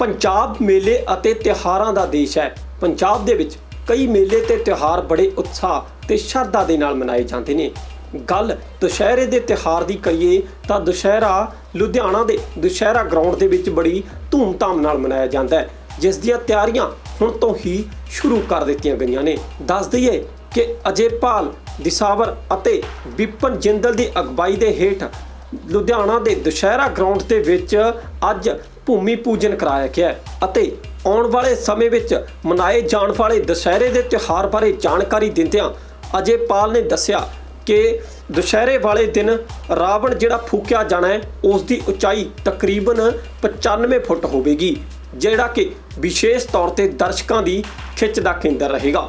ਪੰਜਾਬ ਮੇਲੇ ਅਤੇ ਤਿਉਹਾਰਾਂ ਦਾ ਦੇਸ਼ ਹੈ। ਪੰਜਾਬ ਦੇ ਵਿੱਚ ਕਈ ਮੇਲੇ ਤੇ ਤਿਉਹਾਰ ਬੜੇ ਉਤਸ਼ਾਹ ਤੇ ਸ਼ਰਧਾ ਦੇ ਨਾਲ ਮਨਾਏ ਜਾਂਦੇ ਨੇ। ਗੱਲ ਦੁਸ਼ਹਿਰੇ ਦੇ ਤਿਉਹਾਰ ਦੀ ਕਰੀਏ ਤਾਂ ਦੁਸ਼ਹਿਰਾ ਲੁਧਿਆਣਾ ਦੇ ਦੁਸ਼ਹਿਰਾ ਗਰਾਊਂਡ ਦੇ ਵਿੱਚ ਬੜੀ ਧੂਮਧਾਮ ਨਾਲ ਮਨਾਇਆ ਜਾਂਦਾ ਹੈ, ਜਿਸ ਦੀਆਂ ਤਿਆਰੀਆਂ ਹੁਣ ਤੋਂ ਹੀ ਸ਼ੁਰੂ ਕਰ ਦਿੱਤੀਆਂ ਗਈਆਂ ਨੇ। ਦੱਸ ਦਈਏ ਕਿ ਅਜੇ ਪਾਲ ਦਿਸਾਵਰ ਅਤੇ ਵਿਪਨ ਜਿੰਦਲ ਦੀ ਅਗਵਾਈ ਦੇ ਹੇਠ ਲੁਧਿਆਣਾ ਦੇ ਦੁਸ਼ਹਿਰਾ ਗਰਾਊਂਡ ਦੇ ਵਿੱਚ ਅੱਜ ਭੂਮੀ ਪੂਜਨ ਕਰਾਇਆ ਗਿਆ ਅਤੇ ਆਉਣ ਵਾਲੇ ਸਮੇਂ ਵਿੱਚ ਮਨਾਏ ਜਾਣ ਵਾਲੇ ਦੁਸ਼ਹਿਰੇ ਦੇ ਤਿਉਹਾਰ ਬਾਰੇ ਜਾਣਕਾਰੀ ਦਿੰਦਿਆਂ ਅਜੇ ਪਾਲ ਨੇ ਦੱਸਿਆ ਕਿ ਦੁਸ਼ਹਿਰੇ ਵਾਲੇ ਦਿਨ ਰਾਵਣ ਜਿਹੜਾ ਫੂਕਿਆ ਜਾਣਾ ਹੈ, ਉਸ ਦੀ ਉਚਾਈ ਤਕਰੀਬਨ 95 ਫੁੱਟ ਹੋਵੇਗੀ, ਜਿਹੜਾ ਕਿ ਵਿਸ਼ੇਸ਼ ਤੌਰ ਤੇ ਦਰਸ਼ਕਾਂ ਦੀ ਖਿੱਚ ਦਾ ਕੇਂਦਰ ਰਹੇਗਾ।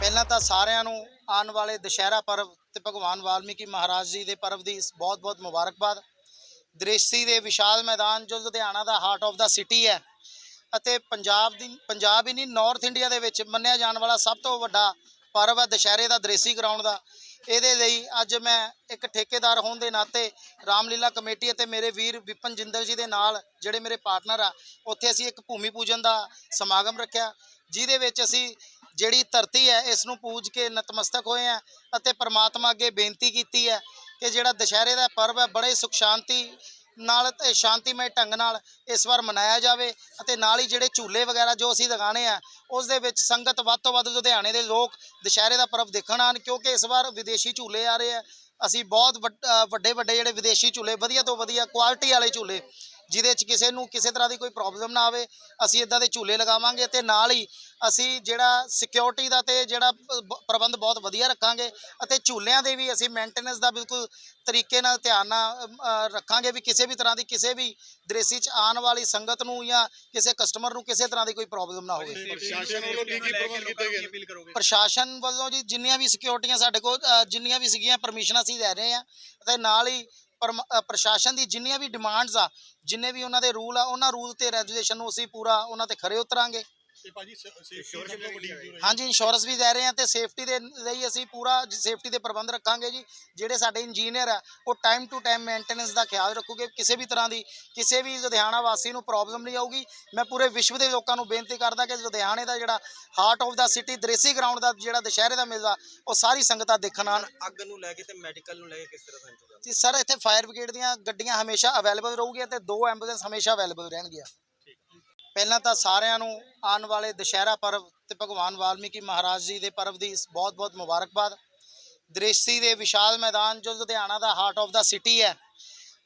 ਪਹਿਲਾਂ ਤਾਂ ਸਾਰਿਆਂ ਨੂੰ ਆਉਣ ਵਾਲੇ ਦੁਸ਼ਹਿਰਾ ਪਰਵ ਤੇ ਭਗਵਾਨ ਵਾਲਮੀਕੀ ਮਹਾਰਾਜ ਜੀ ਦੇ ਪਰਵ ਦੀ ਬਹੁਤ-ਬਹੁਤ ਮੁਬਾਰਕਬਾਦ। ਦ੍ਰਿਸ਼ਟੀ ਦੇ ਵਿਸ਼ਾਲ ਮੈਦਾਨ ਜੋ ਲੁਧਿਆਣਾ ਦਾ ਹਾਰਟ ਆਫ ਦਾ ਸਿਟੀ ਹੈ ਅਤੇ ਪੰਜਾਬ ਦੀ, ਪੰਜਾਬ ਹੀ ਨਹੀਂ ਨਾਰਥ ਇੰਡੀਆ ਦੇ ਵਿੱਚ ਮੰਨਿਆ ਜਾਣ ਵਾਲਾ ਸਭ ਤੋਂ ਵੱਡਾ ਪਰਵ ਹੈ ਦੁਸ਼ਹਿਰੇ ਦਾ ਦ੍ਰੇਸੀ ਗਰਾਊਂਡ ਦਾ। ਇਹਦੇ ਲਈ ਅੱਜ ਮੈਂ ਇੱਕ ਠੇਕੇਦਾਰ ਹੋਣ ਦੇ ਨਾਤੇ ਰਾਮਲੀਲਾ ਕਮੇਟੀ ਅਤੇ ਮੇਰੇ ਵੀਰ ਵਿਪਨ ਜਿੰਦਲ ਜੀ ਦੇ ਨਾਲ ਜਿਹੜੇ ਮੇਰੇ ਪਾਰਟਨਰ ਆ, ਉੱਥੇ ਅਸੀਂ ਇੱਕ ਭੂਮੀ ਪੂਜਨ ਦਾ ਸਮਾਗਮ ਰੱਖਿਆ। ਜਿਹਦੇ ਵਿੱਚ ਅਸੀਂ ਜਿਹੜੀ ਧਰਤੀ ਹੈ ਇਸ ਨੂੰ ਪੂਜ ਕੇ ਨਤਮਸਤਕ ਹੋਏ ਆ ਅਤੇ ਪ੍ਰਮਾਤਮਾ ਅੱਗੇ ਬੇਨਤੀ ਕੀਤੀ ਹੈ ਕਿ ਜਿਹੜਾ ਦੁਸ਼ਹਿਰੇ ਦਾ ਪਰਵ ਹੈ, ਬੜੇ ਸੁਖ ਸ਼ਾਂਤੀ ਨਾਲ ਤੇ ਸ਼ਾਂਤੀਮਈ ਢੰਗ ਨਾਲ ਇਸ ਵਾਰ ਮਨਾਇਆ ਜਾਵੇ ਅਤੇ ਨਾਲ ਹੀ ਜਿਹੜੇ ਝੂਲੇ ਵਗੈਰਾ ਜੋ ਅਸੀਂ ਲਗਾਣੇ ਆ, ਉਸ ਦੇ ਵਿੱਚ ਸੰਗਤ ਵੱਧ ਤੋਂ ਵੱਧ ਲੁਧਿਆਣੇ ਦੇ ਲੋਕ ਦੁਸ਼ਹਿਰੇ ਦਾ ਪਰਵ ਦੇਖਣ ਆਉਣ ਕਿਉਂਕਿ ਇਸ ਵਾਰ ਵਿਦੇਸ਼ੀ ਝੂਲੇ ਆ ਰਹੇ ਆ। ਅਸੀਂ ਬਹੁਤ ਵੱਡ- ਵੱਡੇ ਵੱਡੇ ਜਿਹੜੇ ਵਿਦੇਸ਼ੀ ਝੂਲੇ, ਵਧੀਆ ਤੋਂ ਵਧੀਆ ਕੁਆਲਿਟੀ ਵਾਲੇ ਝੂਲੇ ਜਿਹਦੇ 'ਚ ਕਿਸੇ ਨੂੰ ਕਿਸੇ ਤਰ੍ਹਾਂ ਦੀ ਕੋਈ ਪ੍ਰੋਬਲਮ ਨਾ ਆਵੇ ਅਸੀਂ ਇਦਾਂ ਦੇ ਝੂਲੇ ਲਗਾਵਾਂਗੇ ਤੇ ਨਾਲ ਹੀ ਅਸੀਂ ਜਿਹੜਾ ਸਿਕਿਉਰਿਟੀ ਦਾ ਤੇ ਜਿਹੜਾ ਪ੍ਰਬੰਧ ਬਹੁਤ ਵਧੀਆ ਰੱਖਾਂਗੇ ਅਤੇ ਝੂਲਿਆਂ ਦੇ ਵੀ ਅਸੀਂ ਮੇਨਟੇਨੈਂਸ ਦਾ ਬਿਲਕੁਲ ਤਰੀਕੇ ਨਾਲ ਧਿਆਨ ਨਾਲ ਰੱਖਾਂਗੇ ਵੀ ਕਿਸੇ ਵੀ ਤਰ੍ਹਾਂ ਦੀ ਕਿਸੇ ਵੀ ਦ੍ਰਿਸ਼ੀ 'ਚ ਆਉਣ ਵਾਲੀ ਸੰਗਤ ਨੂੰ ਜਾਂ ਕਿਸੇ ਕਸਟਮਰ ਨੂੰ ਕਿਸੇ ਤਰ੍ਹਾਂ ਦੀ ਕੋਈ ਪ੍ਰੋਬਲਮ ਨਾ ਹੋਵੇ ਪ੍ਰਸ਼ਾਸਨ ਵੱਲੋਂ ਕੀ ਕੀ ਪ੍ਰਬੰਧ ਕੀਤੇ ਗਏ ਨੇ? ਪ੍ਰਸ਼ਾਸਨ ਵੱਲੋਂ ਜੀ ਜਿੰਨੀਆਂ ਵੀ ਸਿਕਿਉਰਿਟੀਆਂ ਸਾਡੇ ਕੋਲ ਜਿੰਨੀਆਂ ਵੀ ਸੀਗੀਆਂ ਪਰਮਿਸ਼ਨ ਅਸੀਂ ਲੈ ਰਹੇ ਆ ਤੇ ਨਾਲ ਹੀ ਪ੍ਰਸ਼ਾਸਨ ਦੀ ਜਿੰਨੀਆਂ ਵੀ ਡਿਮਾਂਡਸ ਆ, ਜਿੰਨੇ ਵੀ ਉਹਨਾਂ ਦੇ ਰੂਲ ਆ, ਉਹਨਾਂ ਰੂਲ ਤੇ ਰੈਜੂਲੇਸ਼ਨ ਨੂੰ ਅਸੀਂ ਪੂਰਾ ਉਹਨਾਂ ਤੇ ਖਰੇ ਉਤਰਾਂਗੇ। ਤੇ ਭਾਜੀ ਸੇਫਟੀ ਸਭ ਤੋਂ ਵੱਡੀ ਜ਼ਰੂਰੀ ਹੈ? ਹਾਂਜੀ ਇੰਸ਼ੋਰੈਂਸ ਵੀ ਲੈ ਰਹੇ ਆ ਤੇ ਸੇਫਟੀ ਦੇ ਲਈ ਅਸੀਂ ਪੂਰਾ ਸੇਫਟੀ ਦੇ ਪ੍ਰਬੰਧ ਰੱਖਾਂਗੇ ਜੀ। ਜਿਹੜੇ ਸਾਡੇ ਇੰਜੀਨੀਅਰ ਆ ਉਹ ਟਾਈਮ ਟੂ ਟਾਈਮ ਮੇਨਟੇਨੈਂਸ ਦਾ ਖਿਆਲ ਰੱਖੂਗੇ। ਕਿਸੇ ਵੀ ਤਰ੍ਹਾਂ ਦੀ ਕਿਸੇ ਵੀ ਲੁਧਿਆਣਾ ਵਾਸੀ ਨੂੰ ਪ੍ਰੋਬਲਮ ਨਹੀਂ ਆਊਗੀ। ਮੈਂ ਪੂਰੇ ਵਿਸ਼ਵ ਦੇ ਲੋਕਾਂ ਨੂੰ ਬੇਨਤੀ ਕਰਦਾ ਕਿ ਲੁਧਿਆਣੇ ਦਾ ਜਿਹੜਾ heart of the city Daresi ground ਦਾ ਜਿਹੜਾ ਦੁਸ਼ਹਿਰੇ ਦਾ ਮੇਲਾ ਉਹ ਸਾਰੀ ਸੰਗਤਾਂ ਦੇਖਣ ਆਉਣ। ਅੱਗ ਨੂੰ ਲੈ ਕੇ ਤੇ ਮੈਡੀਕਲ ਨੂੰ ਲੈ ਕੇ ਕਿਸ ਤਰ੍ਹਾਂ ਦਾ ਇੰਤਜ਼ਾਮ ਜੀ ਸਰ ਇੱਥੇ ਫਾਇਰ ਬ੍ਰਿਗੇਡ ਦੀਆਂ ਗੱਡੀਆਂ ਹਮੇਸ਼ਾ ਅਵੇਲੇਬਲ ਰਹੂਗੀਆਂ ਤੇ ਦੋ ਐਂਬੂਲੈਂਸ ਹਮੇਸ਼ਾ ਅਵੇਲੇਬਲ ਰਹਿਣਗੀਆਂ। ਪਹਿਲਾਂ ਤਾਂ ਸਾਰਿਆਂ ਨੂੰ ਆਉਣ ਵਾਲੇ ਦੁਸ਼ਹਿਰਾ ਪਰਵ ਤੇ ਭਗਵਾਨ ਵਾਲਮੀਕੀ ਮਹਾਰਾਜ ਜੀ ਦੇ ਪਰਵ ਦੀ ਬਹੁਤ-ਬਹੁਤ ਮੁਬਾਰਕਬਾਦ। ਦ੍ਰਿਸ਼ਟੀ ਦੇ ਵਿਸ਼ਾਲ ਮੈਦਾਨ, ਜੋ ਲੁਧਿਆਣਾ ਦਾ ਹਾਰਟ ਆਫ ਦਾ ਸਿਟੀ ਹੈ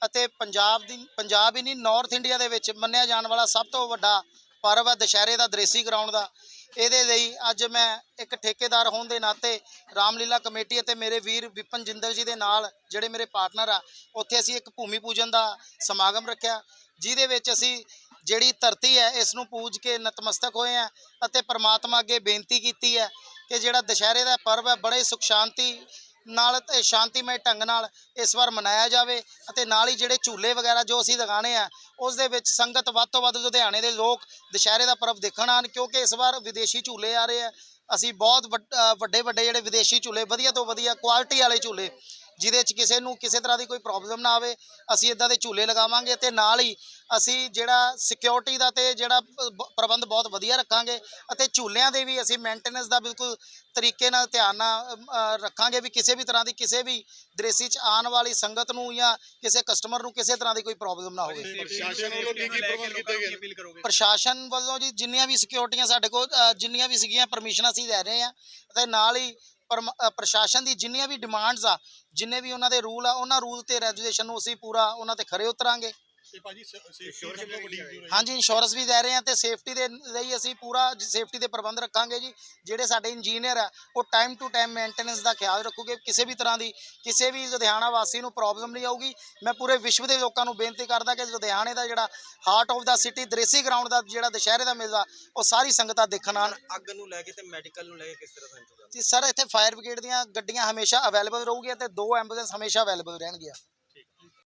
ਅਤੇ ਪੰਜਾਬ ਦੀ, ਪੰਜਾਬ ਹੀ ਨਹੀਂ ਨਾਰਥ ਇੰਡੀਆ ਦੇ ਵਿੱਚ ਮੰਨਿਆ ਜਾਣ ਵਾਲਾ ਸਭ ਤੋਂ ਵੱਡਾ ਪਰਵ ਹੈ ਦੁਸ਼ਹਿਰੇ ਦਾ ਦ੍ਰੇਸੀ ਗਰਾਊਂਡ ਦਾ। ਇਹਦੇ ਲਈ ਅੱਜ ਮੈਂ ਇੱਕ ਠੇਕੇਦਾਰ ਹੋਣ ਦੇ ਨਾਤੇ ਰਾਮਲੀਲਾ ਕਮੇਟੀ ਅਤੇ ਮੇਰੇ ਵੀਰ ਵਿਪਨ ਜਿੰਦਲ ਜੀ ਦੇ ਨਾਲ, ਜਿਹੜੇ ਮੇਰੇ ਪਾਰਟਨਰ ਆ, ਉੱਥੇ ਅਸੀਂ ਇੱਕ ਭੂਮੀ ਪੂਜਨ ਦਾ ਸਮਾਗਮ ਰੱਖਿਆ। ਜਿਹਦੇ ਵਿੱਚ ਅਸੀਂ ਜਿਹੜੀ ਧਰਤੀ ਹੈ ਇਸ ਨੂੰ ਪੂਜ ਕੇ ਨਤਮਸਤਕ ਹੋਏ ਆ ਅਤੇ ਪ੍ਰਮਾਤਮਾ ਅੱਗੇ ਬੇਨਤੀ ਕੀਤੀ ਹੈ ਕਿ ਜਿਹੜਾ ਦੁਸ਼ਹਿਰੇ ਦਾ ਪਰਵ ਹੈ, ਬੜੇ ਸੁਖ ਸ਼ਾਂਤੀ ਨਾਲ ਤੇ ਸ਼ਾਂਤੀਮਈ ਢੰਗ ਨਾਲ ਇਸ ਵਾਰ ਮਨਾਇਆ ਜਾਵੇ ਅਤੇ ਨਾਲ ਹੀ ਜਿਹੜੇ ਝੂਲੇ ਵਗੈਰਾ ਜੋ ਅਸੀਂ ਲਗਾਣੇ ਆ, ਉਸ ਦੇ ਵਿੱਚ ਸੰਗਤ ਵੱਧ ਤੋਂ ਵੱਧ ਲੁਧਿਆਣੇ ਦੇ ਲੋਕ ਦੁਸ਼ਹਿਰੇ ਦਾ ਪਰਵ ਦੇਖਣ ਆਉਣ ਕਿਉਂਕਿ ਇਸ ਵਾਰ ਵਿਦੇਸ਼ੀ ਝੂਲੇ ਆ ਰਹੇ ਆ। ਅਸੀਂ ਬਹੁਤ ਵੱਡ- ਵੱਡੇ ਵੱਡੇ ਜਿਹੜੇ ਵਿਦੇਸ਼ੀ ਝੂਲੇ, ਵਧੀਆ ਤੋਂ ਵਧੀਆ ਕੁਆਲਿਟੀ ਵਾਲੇ ਝੂਲੇ ਜਿਹਦੇ 'ਚ ਕਿਸੇ ਨੂੰ ਕਿਸੇ ਤਰ੍ਹਾਂ ਦੀ ਕੋਈ ਪ੍ਰੋਬਲਮ ਨਾ ਆਵੇ ਅਸੀਂ ਇਦਾਂ ਦੇ ਝੂਲੇ ਲਗਾਵਾਂਗੇ ਤੇ ਨਾਲ ਹੀ ਅਸੀਂ ਜਿਹੜਾ ਸਿਕਿਉਰਿਟੀ ਦਾ ਤੇ ਜਿਹੜਾ ਪ੍ਰਬੰਧ ਬਹੁਤ ਵਧੀਆ ਰੱਖਾਂਗੇ ਅਤੇ ਝੂਲਿਆਂ ਦੇ ਵੀ ਅਸੀਂ ਮੇਨਟੇਨੈਂਸ ਦਾ ਬਿਲਕੁਲ ਤਰੀਕੇ ਨਾਲ ਧਿਆਨ ਨਾਲ ਰੱਖਾਂਗੇ ਵੀ ਕਿਸੇ ਵੀ ਤਰ੍ਹਾਂ ਦੀ ਕਿਸੇ ਵੀ ਦ੍ਰਿਸ਼ੀ 'ਚ ਆਉਣ ਵਾਲੀ ਸੰਗਤ ਨੂੰ ਜਾਂ ਕਿਸੇ ਕਸਟਮਰ ਨੂੰ ਕਿਸੇ ਤਰ੍ਹਾਂ ਦੀ ਕੋਈ ਪ੍ਰੋਬਲਮ ਨਾ ਹੋਵੇ ਪ੍ਰਸ਼ਾਸਨ ਵੱਲੋਂ ਕੀ ਕੀ ਪ੍ਰਬੰਧ ਕੀਤੇ ਗਏ ਨੇ? ਅਪੀਲ ਕਰੋਗੇ ਪ੍ਰਸ਼ਾਸਨ ਵੱਲੋਂ ਜੀ ਜਿੰਨੀਆਂ ਵੀ ਸਿਕਿਉਰਿਟੀਆਂ ਸਾਡੇ ਕੋਲ ਜਿੰਨੀਆਂ ਵੀ ਸੀਗੀਆਂ ਪਰਮਿਸ਼ਨ ਅਸੀਂ ਲੈ ਰਹੇ ਆ ਤੇ ਨਾਲ ਹੀ ਪ੍ਰਸ਼ਾਸਨ ਦੀ ਜਿੰਨੀਆਂ ਵੀ ਡਿਮਾਂਡਸ ਆ, ਜਿੰਨੇ ਵੀ ਉਹਨਾਂ ਦੇ ਰੂਲ ਆ, ਉਹਨਾਂ ਰੂਲ ਤੇ ਰੈਜੂਲੇਸ਼ਨ ਨੂੰ ਅਸੀਂ ਪੂਰਾ ਉਹਨਾਂ ਤੇ ਖਰੇ ਉਤਰਾਂਗੇ। ਤੇ ਭਾਜੀ ਸੇਫਟੀ ਸਭ ਤੋਂ ਵੱਡੀ ਜ਼ਰੂਰੀ ਹੈ ਹਾਂਜੀ ਇੰਸ਼ੋਰੈਂਸ ਵੀ ਲੈ ਰਹੇ ਆ ਤੇ ਸੇਫਟੀ ਦੇ ਲਈ ਅਸੀਂ ਪੂਰਾ ਸੇਫਟੀ ਦੇ ਪ੍ਰਬੰਧ ਰੱਖਾਂਗੇ ਜੀ। ਜਿਹੜੇ ਸਾਡੇ ਇੰਜੀਨੀਅਰ ਆ ਉਹ ਟਾਈਮ ਟੂ ਟਾਈਮ ਮੇਨਟੇਨੈਂਸ ਦਾ ਖਿਆਲ ਰੱਖੂਗੇ। ਕਿਸੇ ਵੀ ਤਰ੍ਹਾਂ ਦੀ ਕਿਸੇ ਵੀ ਲੁਧਿਆਣਾ ਵਾਸੀ ਨੂੰ ਪ੍ਰੋਬਲਮ ਨਹੀਂ ਆਊਗੀ। ਮੈਂ ਪੂਰੇ ਵਿਸ਼ਵ ਦੇ ਲੋਕਾਂ ਨੂੰ ਬੇਨਤੀ ਕਰਦਾ ਕਿ ਲੁਧਿਆਣੇ ਦਾ ਜਿਹੜਾ heart of the city Daresi ground ਦਾ ਜਿਹੜਾ ਦੁਸ਼ਹਿਰੇ ਦਾ ਮੇਲਾ ਉਹ ਸਾਰੀ ਸੰਗਤਾਂ ਦੇਖਣ ਆਉਣ। ਅੱਗ ਨੂੰ ਲੈ ਕੇ ਤੇ ਮੈਡੀਕਲ ਨੂੰ ਲੈ ਕੇ ਕਿਸ ਤਰ੍ਹਾਂ ਦਾ ਇੰਤਜ਼ਾਮ ਜੀ ਸਰ ਇੱਥੇ ਫਾਇਰ ਬ੍ਰਿਗੇਡ ਦੀਆਂ ਗੱਡੀਆਂ ਹਮੇਸ਼ਾ ਅਵੇਲੇਬਲ ਰਹੂਗੀਆਂ ਤੇ ਦੋ ਐਂਬੂਲੈਂਸ ਹਮੇਸ਼ਾ ਅਵੇਲੇਬਲ ਰਹਿਣਗੀਆਂ।